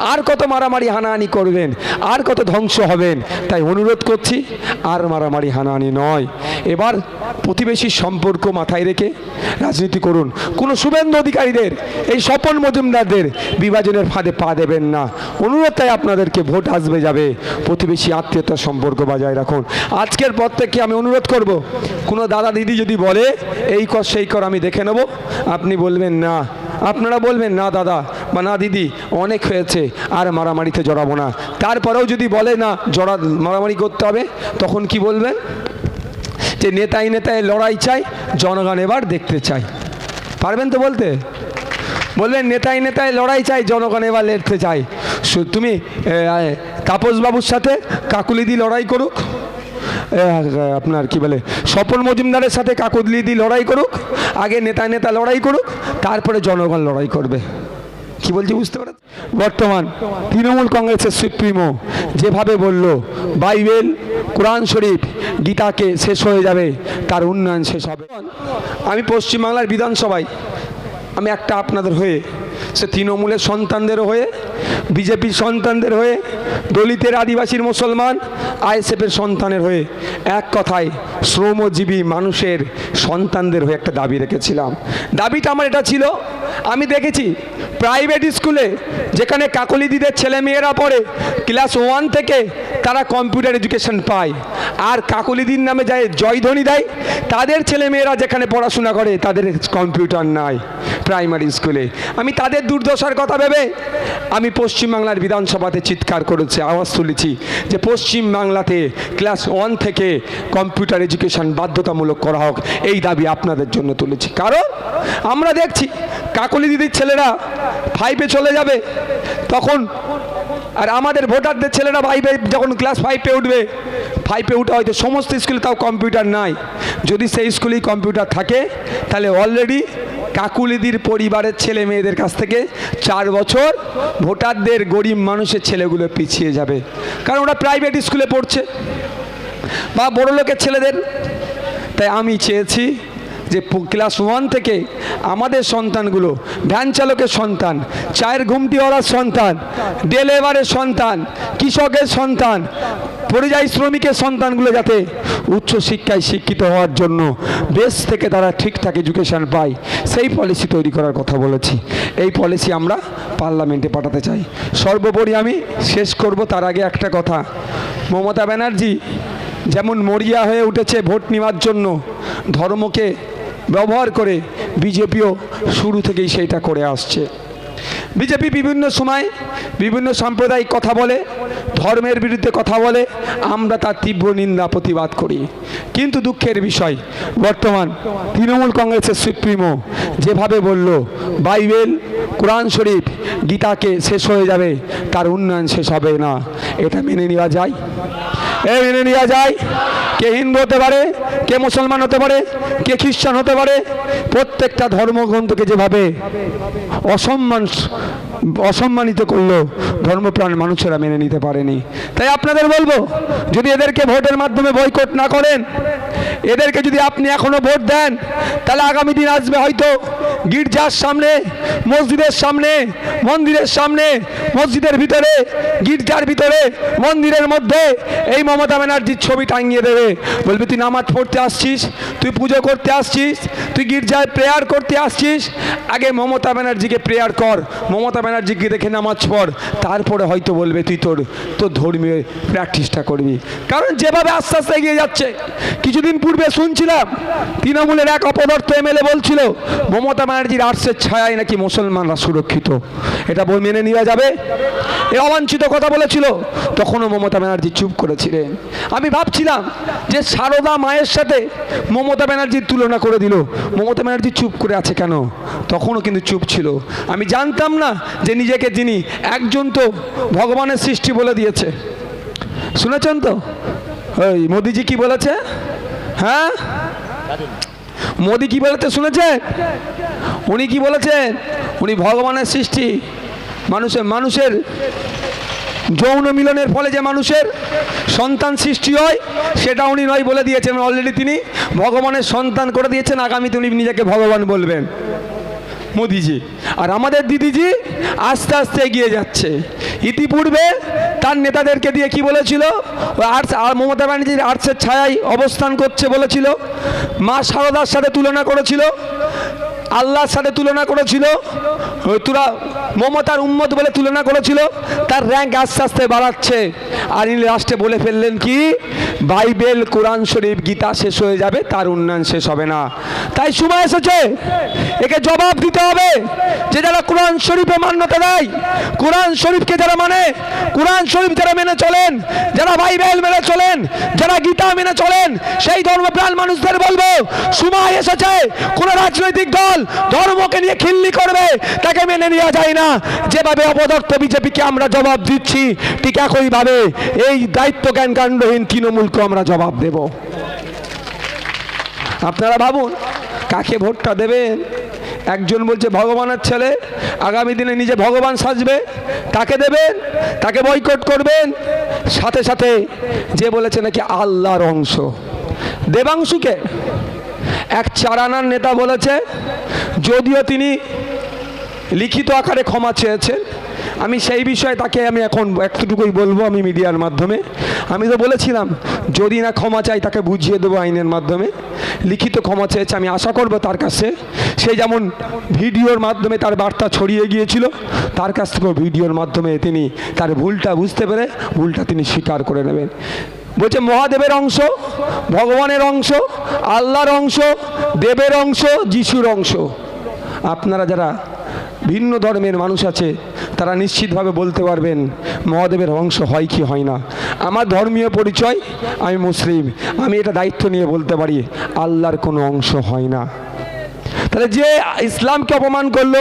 আর কত মারামারি হানাহানি করবেন? আর কত ধ্বংস হবেন? তাই অনুরোধ করছি, আর মারামারি হানাহানি নয়। এবার প্রতিবেশীর সম্পর্ক মাথায় রেখে রাজনীতি করুন। কোনো শুভেন্দু অধিকারীদের, এই স্বপন মজুমদারদের বিভাজনের ফাঁদে পা দেবেন না। অনুরোধ তাই আপনাদেরকে, ভোট আসবে যাবে। প্রতিবেশী আত্মীয়তার সম্পর্ক বজায় রাখুন। আজকের পর থেকে আমি অনুরোধ করব, কোনো দাদা দিদি যদি বলে, এই কর, সেই কর, আমি দেখে নেব, আপনি বলবেন, না। আপনারা বলবেন, না দাদা বা না দিদি, অনেক হয়েছে, আর মারামারিতে জড়াবো না। তারপরেও যদি বলে, না, জড়া, মারামারি করতে হবে, তখন কি বলবেন? যে নেতাই নেতায় লড়াই চাই জনগণ এবার দেখতে চাই পারবেন তো বলতে? বললেন নেতাই নেতায় লড়াই চাই জনগণ এবার লড়তে চাই তুমি তাপসবাবুর সাথে কাকুলিদি লড়াই করুক। আপনার কি বলে, স্বপন মজুমদারের সাথে কাকুলিদি লড়াই করুক, আগে নেতা নেতা লড়াই করুক, তারপরে জনগণ লড়াই করবে। কি বলছি বুঝতে পারেন বর্তমান তৃণমূল কংগ্রেসের সুপ্রিমো যেভাবে বলল, বাইবেল, কোরআন শরীফ গীতাকে শেষ হয়ে যাবে, তার উন্নয়ন শেষ হবে। আমি পশ্চিমবাংলার বিধানসভায়, আমি একটা আপনাদের হয়ে সে তৃণমূলের সন্তানদের হয়ে বিজেপির সন্তানদের হয়ে, দলিতের আদিবাসীর মুসলমান, আইএসএফের সন্তানের হয়ে এক কথায় শ্রমজীবী মানুষের সন্তানদের হয়ে একটা দাবি রেখেছিলাম। দাবিটা আমার এটা ছিল। আমি দেখেছি প্রাইভেট স্কুলে যেখানে কাকলি দিদের ছেলে মেয়েরা পড়ে ক্লাস ওয়ান থেকে তারা কম্পিউটার এডুকেশন পায়। আর কাকলিদির নামে যায় জয়ধ্বনি দেয় তাদের ছেলে মেয়েরা যেখানে পড়াশোনা করে, তাদের কম্পিউটার নাই প্রাইমারি স্কুলে আমি তাদের দুর্দশার কথা ভেবে, আমি পশ্চিমবাংলার বিধানসভাতে চিৎকার করেছি, আওয়াজ তুলেছি যে পশ্চিম বাংলাতে ক্লাস ওয়ান থেকে কম্পিউটার এডুকেশন বাধ্যতামূলক করা হোক, এই দাবি আপনাদের জন্য তুলেছি। কারণ আমরা দেখছি, কাকলি দিদির ছেলেরা ফাইভে চলে যাবে। তখন আর আমাদের ভোটারদের ছেলেরা ফাইভে যখন ক্লাস ফাইভে উঠবে ফাইভে উঠে হয়তো সমস্ত স্কুলে তাও কম্পিউটার নাই। যদি সেই স্কুলেই কম্পিউটার থাকে, তাহলে অলরেডি কাকুলিদির পরিবারের ছেলে মেয়েদের কাছ থেকে চার বছর ভোটারদের গরিব মানুষের ছেলেগুলো পিছিয়ে যাবে। কারণ ওরা প্রাইভেট স্কুলে পড়ছে। বা বড় লোকের ছেলেদের। তাই আমি চেয়েছি যে ক্লাস ওয়ান থেকে আমাদের সন্তানগুলো, ভ্যান চালকের সন্তান, চায়ের ঘুমটি ঘুমটিওয়ালার সন্তান, ডেলেভারের সন্তান, কৃষকের সন্তান, পরিযায়ী শ্রমিকের সন্তানগুলো যাতে উচ্চ শিক্ষায় শিক্ষিত হওয়ার জন্য দেশ থেকে তারা ঠিকঠাক এডুকেশন পায়, সেই পলিসি তৈরি করার কথা বলেছি। এই পলিসি আমরা পার্লামেন্টে পাঠাতে চাই। সর্বোপরি আমি শেষ করব তার আগে একটা কথা। মমতা ব্যানার্জি যেমন মরিয়া হয়ে উঠেছে ভোট নেওয়ার জন্য, ধর্মকে ব্যবহার করে বিজেপিও শুরু থেকেই সেইটা করে আসছে। বিজেপি বিভিন্ন সময় বিভিন্ন সাম্প্রদায়িক কথা বলে, ধর্মের বিরুদ্ধে কথা বলে, আমরা তার তীব্র নিন্দা, প্রতিবাদ করি। কিন্তু দুঃখের বিষয়, বর্তমান তৃণমূল কংগ্রেসের সুপ্রিমো যেভাবে বলল, বাইবেল, কোরআন শরীফ গীতাকে শেষ হয়ে যাবে, তার উন্নয়ন শেষ হবে না। এটা মেনে নেওয়া যায়? এ মেনে নেওয়া যায়। কে হিন্দু হতে পারে, কে মুসলমান হতে পারে, কে খ্রিস্টান হতে পারে, প্রত্যেকটা ধর্মগ্রন্থকে যেভাবে অসম্মান, অসম্মানিত করল, ধর্মপ্রাণ মানুষেরা মেনে নিতে পারেনি। তাই আপনাদের বলব, যদি এদেরকে ভোটের মাধ্যমে বয়কট না করেন, এদেরকে যদি আপনি এখনও ভোট দেন, তাহলে আগামী দিন আসবে হয়তো গির্জার সামনে, মসজিদের সামনে, মন্দিরের সামনে, মসজিদের ভিতরে, গির্জার ভিতরে, মন্দিরের মধ্যে এই মমতা ব্যানার্জির ছবি টাঙিয়ে দেবে। বলবি, তুই নামাজ পড়তে আসছিস, তুই পুজো করতে আসছিস, তুই গির্জায় প্রেয়ার করতে আসছিস, আগে মমতা ব্যানার্জিকে প্রেয়ার কর, মমতা ব্যানার্জিকে দেখে নামাজ পড়, তারপরে হয়তো বলবে, তুই তোর তোর ধর্মীয় প্র্যাকটিসটা করবি। কারণ যেভাবে আস্তে আস্তে এগিয়ে যাচ্ছে, কিছুদিন পূর্বে শুনছিলাম, তৃণমূলের এক অপদার্থ এমএলএ বলছিল, মমতা ব্যানার্জির আর্টসের ছায়ায় নাকি মুসলমানরা সুরক্ষিত? এটা বই মেনে নেওয়া যাবে? এ অবাঞ্ছিত কথা বলেছিল। তখনও মমতা ব্যানার্জি চুপ করেছিলেন। আমি ভাবছিলাম যে সারদা মায়ের সাথে মমতা ব্যানার্জির তুলনা করে দিল। মমতা ব্যানার্জি চুপ করে আছে কেন? তখনও কিন্তু চুপ ছিল। আমি জানতাম না যে নিজেকে যিনি একজন তো ভগবানের সৃষ্টি বলে দিয়েছে। শুনেছেন তো? ওই মোদিজি কি বলেছে? হ্যাঁ? মোদি কি বলেছে শুনেছেন উনি কি বলেছেন উনি ভগবানের সৃষ্টি। মানুষের মানুষের যৌন মিলনের ফলে যে মানুষের সন্তান সৃষ্টি হয়, সেটা উনি নয় বলে দিয়েছেন অলরেডি তিনি। ভগবানের সন্তান করে দিয়েছেন, আগামীতে উনি নিজেকে ভগবান বলবেন। মোদিজি। আর আমাদের দিদিজি আস্তে আস্তে এগিয়ে যাচ্ছে। ইতিপূর্বে তার নেতাদেরকে দিয়ে কি বলেছিল? আর্টস আর মমতা ব্যানার্জির আর্টসের ছায়ায় অবস্থান করছে বলেছিল। মা সারদার সাথে তুলনা করেছিল। আল্লাহর সাথে তুলনা করেছিল? তুরা মমতার উম্মত বলে তুলনা করেছিল? তার র্যাঙ্ক আস্তে আস্তে বাড়াচ্ছে। আর ইনি লাস্টে বলে ফেললেন কি? বাইবেল, কোরআন শরীফ গীতা শেষ হয়ে যাবে, তার উন্নয়ন শেষ হবে না। তাই সময় এসেছে। একে জবাব দিতে হবে। যে যারা কোরআন শরীফে মান্যতা দেয়, কোরআন শরীফকে যারা মানে কোরআন শরীফ যারা মেনে চলেন, যারা বাইবেল মেনে চলেন, যারা গীতা মেনে চলেন, সেই ধর্মপ্রাণ মানুষদের বলব, সময় এসেছে। কোন রাজনৈতিক দল ধর্মকে নিয়ে খিল্লি করবে, তাকে মেনে নেওয়া যায় না। যেভাবে অপদর্থ বিজেপিকে আমরা জবাব দিচ্ছি, ঠিক একইভাবে এই দায়িত্ব জ্ঞান কাণ্ডহীন তৃণমূলকে আমরা জবাব দেব। আপনারা ভাবুন, কাকে ভোটটা দেবেন? একজন বলছে, ভগবানের ছেলে, আগামী দিনে নিজে ভগবান সাজবে, তাকে দেবেন, তাকে বয়কট করবেন। সাথে সাথে যে বলেছে নাকি আল্লাহর অংশ। দেবাংশুকে, এক চারানার নেতা বলেছে যদিও তিনি লিখিত আকারে ক্ষমা চেয়েছেন, আমি সেই বিষয়ে তাকে আমি এখন একটুকুই বলব আমি মিডিয়ার মাধ্যমে। আমি তো বলেছিলাম, যদি না ক্ষমা চাই তাকে বুঝিয়ে দেবো আইনের মাধ্যমে। লিখিত ক্ষমা চেয়েছে, আমি আশা করব তার কাছে। সে যেমন ভিডিওর মাধ্যমে তার বার্তা ছড়িয়ে গিয়েছিল, তার কাছ থেকেও ভিডিওর মাধ্যমে তিনি তার ভুলটা বুঝতে পেরে, ভুলটা তিনি স্বীকার করে নেবেন। বলছে, মহাদেবের অংশ, ভগবানের অংশ, আল্লাহর অংশ, দেবের অংশ, যিশুর অংশ। আপনারা যারা ভিন্ন ধর্মের মানুষ আছে, তারা নিশ্চিতভাবে বলতে পারবেন, মহাদেবের অংশ হয় কি হয় না। আমার ধর্মীয় পরিচয়, আমি মুসলিম। আমি এটা দায়িত্ব নিয়ে বলতে পারি, আল্লাহর কোনো অংশ হয় না। তাহলে যে ইসলামকে অপমান করল,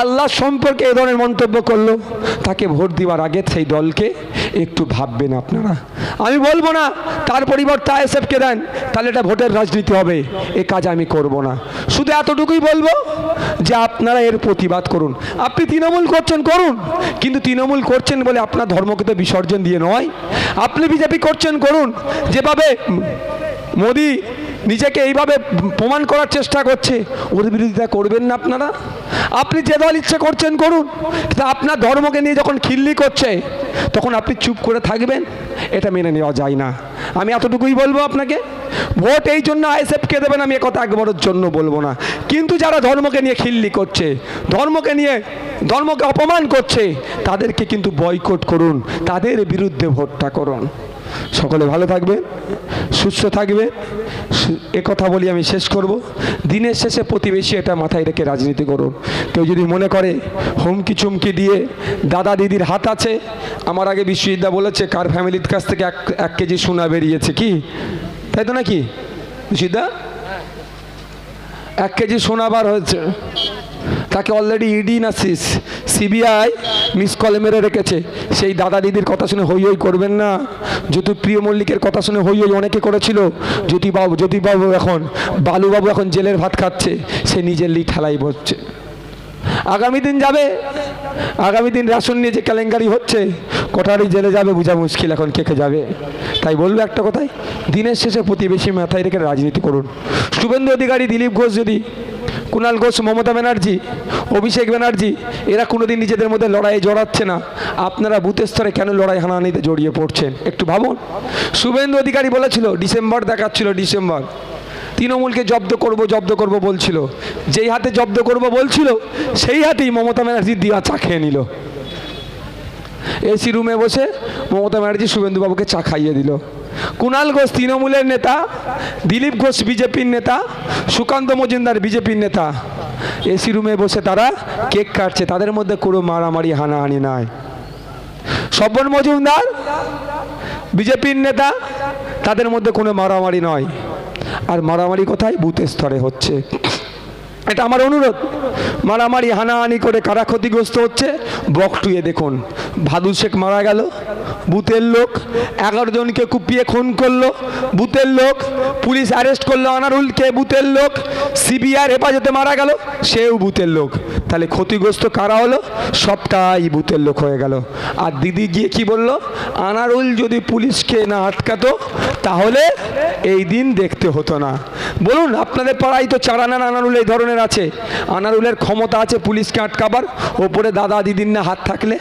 আল্লাহ সম্পর্কে এ ধরনের মন্তব্য করল, তাকে ভোট দেওয়ার আগে সেই দলকে একটু ভাববেন আপনারা। আমি বলব না, তার পরিবর্তে আইএসএফকে দেন, তাহলে এটা ভোটের রাজনীতি হবে, এ কাজ আমি করব না। শুধু এতটুকুই বলব যে আপনারা এর প্রতিবাদ করুন। আপনি তৃণমূল করছেন, করুন, কিন্তু তৃণমূল করছেন বলে আপনার ধর্মকে তো বিসর্জন দিয়ে নয়। আপনি বিজেপি করছেন, করুন। যেভাবে মোদি নিজেকে এইভাবে প্রমাণ করার চেষ্টা করছে। ওর বিরোধিতা করবেন না আপনারা? আপনি যে দল ইচ্ছে করছেন করুন। কিন্তু আপনার ধর্মকে নিয়ে যখন খিল্লি করছে, তখন আপনি চুপ করে থাকবেন। এটা মেনে নেওয়া যায় না। আমি এতটুকুই বলব আপনাকে। ভোট এই জন্য আইএসএফকে দেবেন, আমি একথা একবারের জন্য বলব না। কিন্তু যারা ধর্মকে নিয়ে খিল্লি করছে, ধর্মকে নিয়ে, ধর্মকে অপমান করছে, তাদেরকে কিন্তু বয়কট করুন। তাদের বিরুদ্ধে ভোটটা করুন। সকলে ভালো থাকবে সুস্থ থাকবে কথা বলি, আমি শেষ করব। দিনের শেষে প্রতিবেশী এটা মাথায় রেখে রাজনীতি করুন। কেউ যদি মনে করে হুমকি চুমকি দিয়ে দাদা দিদির হাত আছে, আমার আগে বিশ্বজিদ্দা বলেছে, কার ফ্যামিলির কাছ থেকে এক এক কেজি সোনা বেরিয়েছে কি? তাই তো নাকি? বিশ্ববিদ্যা এক কেজি সোনা বার হয়েছে। তাকে অলরেডি ইডি না সিস সিবিআই মিস কলে মেরে রেখেছে। সেই দাদা দিদির কথা শুনে হই হই করবেন না। জ্যোতি প্রিয় মল্লিকের কথা শুনে হই হই অনেকে করেছিল, জ্যোতিবাবু জ্যোতিবাবু এখন, বালুবাবু এখন জেলের ভাত খাচ্ছে, সে নিজের লি ঠেলাই বসছে। আগামী দিন যাবে। আগামী দিন রেশন নিয়ে যে কেলেঙ্কারি হচ্ছে, কোঠারি জেলে যাবে, বোঝা মুশকিল এখন কে কে যাবে। তাই বলব একটা কথাই, দিনের শেষে প্রতিবেশী মাথায় রেখে রাজনীতি করুন। শুভেন্দু অধিকারী, দিলীপ ঘোষ যদি কুণাল ঘোষ, মমতা ব্যানার্জি, অভিষেক ব্যানার্জি, এরা কোনোদিন নিজেদের মধ্যে লড়াইয়ে জড়াচ্ছে না। আপনারা বুথের স্তরে কেন লড়াই হানাহানিতে জড়িয়ে পড়ছেন? একটু ভাবুন। শুভেন্দু অধিকারী বলেছিল, ডিসেম্বর দেখাচ্ছিল, ডিসেম্বর। তৃণমূলকে জব্দ করব জব্দ করব বলছিল। যেই হাতে জব্দ করব বলছিল, সেই হাতেই মমতা ব্যানার্জি দিয়া চা খেয়ে নিল। এসি রুমে বসে মমতা ব্যানার্জি শুভেন্দুবাবুকে চা খাইয়ে দিল। কুণাল ঘোষ তৃণমূলের নেতা, দিলীপ ঘোষ বিজেপির নেতা, সুকান্ত মজুমদার বিজেপির নেতা। এসি রুমে বসে তারা কেক কাটছে, তাদের মধ্যে কোনো মারামারি, হানাহানি নাই। স্বপন মজুমদার বিজেপির নেতা, তাদের মধ্যে কোনো মারামারি নয়। আর মারামারি কোথায়? বুথের স্তরে হচ্ছে। এটা আমার অনুরোধ। মারামারি, হানাহানি করে কারা ক্ষতিগ্রস্ত হচ্ছে, বকটুয়ে দেখুন। ভাদু শেখ মারা গেল, বুথের লোক এগারো জনকে কুপিয়ে খুন করল, বুথের লোক পুলিশ অ্যারেস্ট করল, আনারুলকে বুথের লোক সিবিআর হেফাজতে মারা গেল, সেও বুথের লোক। তাহলে ক্ষতিগ্রস্ত কারা হলো? সবটাই বুথের লোক হয়ে গেল। আর দিদি গিয়ে কি বলল? আনারুল যদি পুলিশকে না আটকাতো, তাহলে এই দিন দেখতে হতো না। বলুন, আপনাদের পাড়ায় তো চারানার আনারুল এই ধরনের আছে। আনারুলের ক্ষমতা আছে পুলিশকে আটকাবার, ওপরে দাদা দিদির না হাত থাকলে?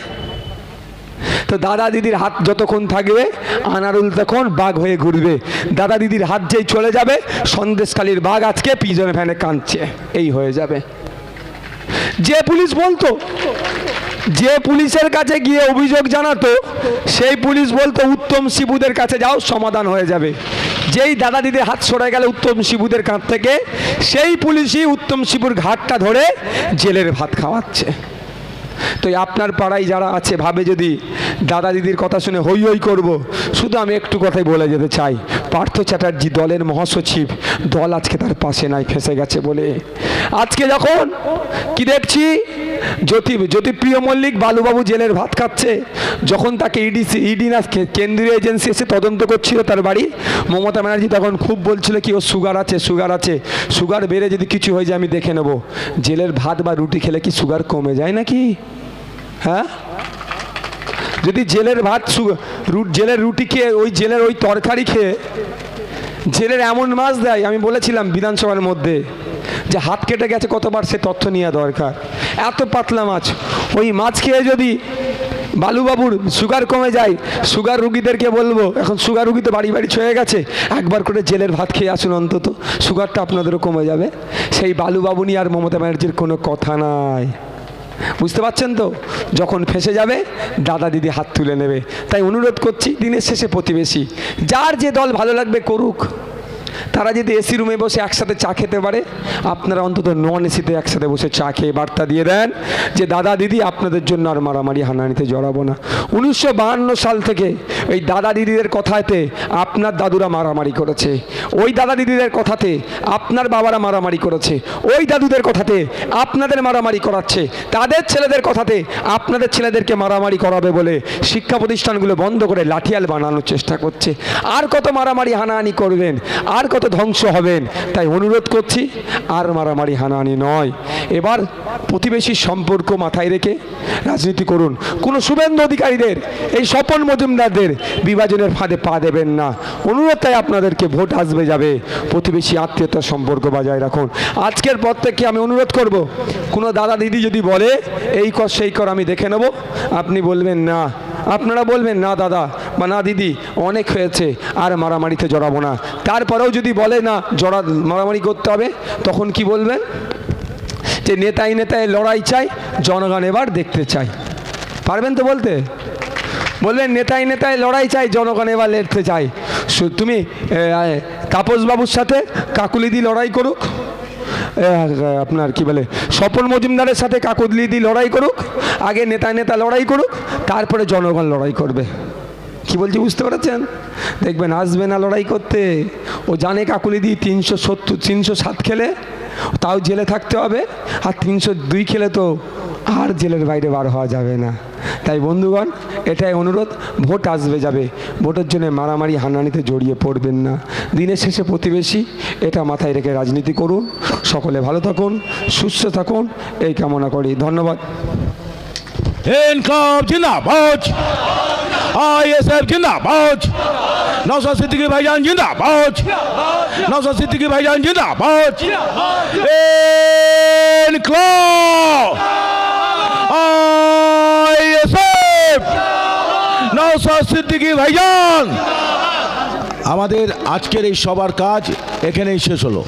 তো দাদা দিদির হাত যতক্ষণ থাকবে, আনারুল তখন বাঘ হয়ে ঘুরবে। দাদা দিদির হাত যেই চলে যাবে, সন্দেশখালীর বাঘ আজকে পিজনে ফ্যানে কাঁদছে। এই হয়ে যাবে। যে পুলিশ বলতো, যে পুলিশের কাছে গিয়ে অভিযোগ জানাতো, সেই পুলিশ বলতো, উত্তম শিবুদের কাছে যাও, সমাধান হয়ে যাবে। যেই দাদা দিদির হাত সরে গেলে উত্তম শিবুদের কাছ থেকে, সেই পুলিশই উত্তম শিবুর ঘাটটা ধরে জেলের ভাত খাওয়াচ্ছে। তো আপনার পাড়ায় যারা আছে, ভাবে যদি দাদা দিদির কথা শুনে হই হই করব, শুধু আমি একটু কথাই বলে যেতে চাই। পার্থ চ্যাটার্জি দলের মহাসচিব, দল আজকে তার পাশে নাই, ফেসে গেছে বলে আজকে যখন কি দেখছি? জ্যোতি, জ্যোতিপ্রিয় মল্লিক বালুবাবু জেলের ভাত খাচ্ছে। যখন তাকে ইডিসি ইডি না কেন্দ্রীয় এজেন্সি এসে তদন্ত করছিল তার বাড়ি, মমতা ব্যানার্জি তখন খুব বলছিল কি ও সুগার আছে সুগার আছে। সুগার বেড়ে যদি কিছু হয়ে যায় আমি দেখে নেব। জেলের ভাত বা রুটি খেলে কি সুগার কমে যায় নাকি? হ্যাঁ? যদি জেলের ভাত জেলের রুটি খেয়ে, ওই জেলের ওই তরকারি খেয়ে, জেলের এমন মাছ দেয়, আমি বলেছিলাম বিধানসভার মধ্যে যে হাত কেটে গেছে কতবার সে তথ্য নেওয়া দরকার। এত পাতলা মাছ। ওই মাছ খেয়ে যদি বালুবাবুর সুগার কমে যায়, সুগার রুগীদেরকে বলব, এখন সুগার রুগী তো বাড়ি বাড়ি ছয়ে গেছে, একবার করে জেলের ভাত খেয়ে আসুন অন্তত, সুগারটা আপনাদেরও কমে যাবে। সেই বালুবাবু নিয়ে আর মমতা ব্যানার্জির কোনো কথা নাই। বুঝতে পারছেন তো? যখন ফেসে যাবে, দাদা দিদি হাত তুলে নেবে। তাই অনুরোধ করছি, দিনের শেষে প্রতিবেশী, যার যে দল ভালো লাগবে করুক। তারা যদি এসি রুমে বসে একসাথে চা খেতে পারে, আপনারা অন্তত নন এসিতে একসাথে বসে চা খেয়ে বার্তা দিয়ে দেন যে, দাদা, দিদি, আপনাদের জন্য আর মারামারি হানানিতে জড়াবো না। উনিশশো সাল থেকে এই দাদা দিদিদের কথাতে আপনার দাদুরা মারামারি করেছে। ওই দাদা দিদিদের কথাতে আপনার বাবারা মারামারি করেছে। ওই দাদুদের কথাতে আপনাদের মারামারি করাচ্ছে। তাদের ছেলেদের কথাতে আপনাদের ছেলেদেরকে মারামারি করাবে বলে শিক্ষা প্রতিষ্ঠানগুলো বন্ধ করে লাঠিয়াল বানানোর চেষ্টা করছে। আর কত মারামারি হানাহানি করবেন? আর কত ধ্বংস হবেন? তাই অনুরোধ করছি, আর মারামারি হানাহানি নয়। এবার প্রতিবেশীর সম্পর্ক মাথায় রেখে রাজনীতি করুন। কোনো শুভেন্দু অধিকারীদের, এই স্বপন মজুমদারদের বিভাজনের ফাঁদে পা দেবেন না। অনুরোধ তাই আপনাদেরকে, ভোট আসবে যাবে। প্রতিবেশী আত্মীয়তার সম্পর্ক বজায় রাখুন। আজকের পর থেকে আমি অনুরোধ করব, কোনো দাদা দিদি যদি বলে, এই কর, সেই কর, আমি দেখে নেব। আপনি বলবেন, না। আপনারা বলবেন, না দাদা বা না দিদি, অনেক হয়েছে, আর মারামারিতে জড়াবো না। তারপরেও যদি বলে, না, জড়া, মারামারি করতে হবে, তখন কি বলবেন? যে নেতাই নেতায় লড়াই চাই, জনগণ এবার দেখতে চাই। পারবেন তো বলতে? বললেন নেতাই নেতায় লড়াই চাই, জনগণ এবার লড়তে চাই। তুমি তাপসবাবুর সাথে কাকুলিদি লড়াই করুক। আপনার কি বলে, স্বপন মজুমদারের সাথে কাকুলিদি লড়াই করুক, আগে নেতা নেতা লড়াই করুক, তারপরে জনগণ লড়াই করবে। কি বলছি, বুঝতে পেরেছেন? দেখবেন আসবে না লড়াই করতে। ও জানে কাকুলিদি তিনশো সত্তর, তিনশো সাত খেলে, তাও জেলে থাকতে হবে, আর তিনশো দুই খেলে তো আর জেলের বাইরে বার হওয়া যাবে না। তাই বন্ধুগণ, এটাই অনুরোধ, ভোট আসবে যাবে। ভোটের জন্য মারামারি হানানিতে জড়িয়ে পড়বেন না। দিনের শেষে প্রতিবেশী, এটা মাথায় রেখে রাজনীতি করুন। সকলে ভালো থাকুন, সুস্থ থাকুন, এই কামনা করি। ধন্যবাদ। সিদ্দিকী ভাইজান জিন্দাবাদ। নওশাদ সিদ্দিকী ভাইজান নওশাদ সিদ্দিকী ভাইজান। আমাদের আজকের এই সবার কাজ এখানেই শেষ হলো।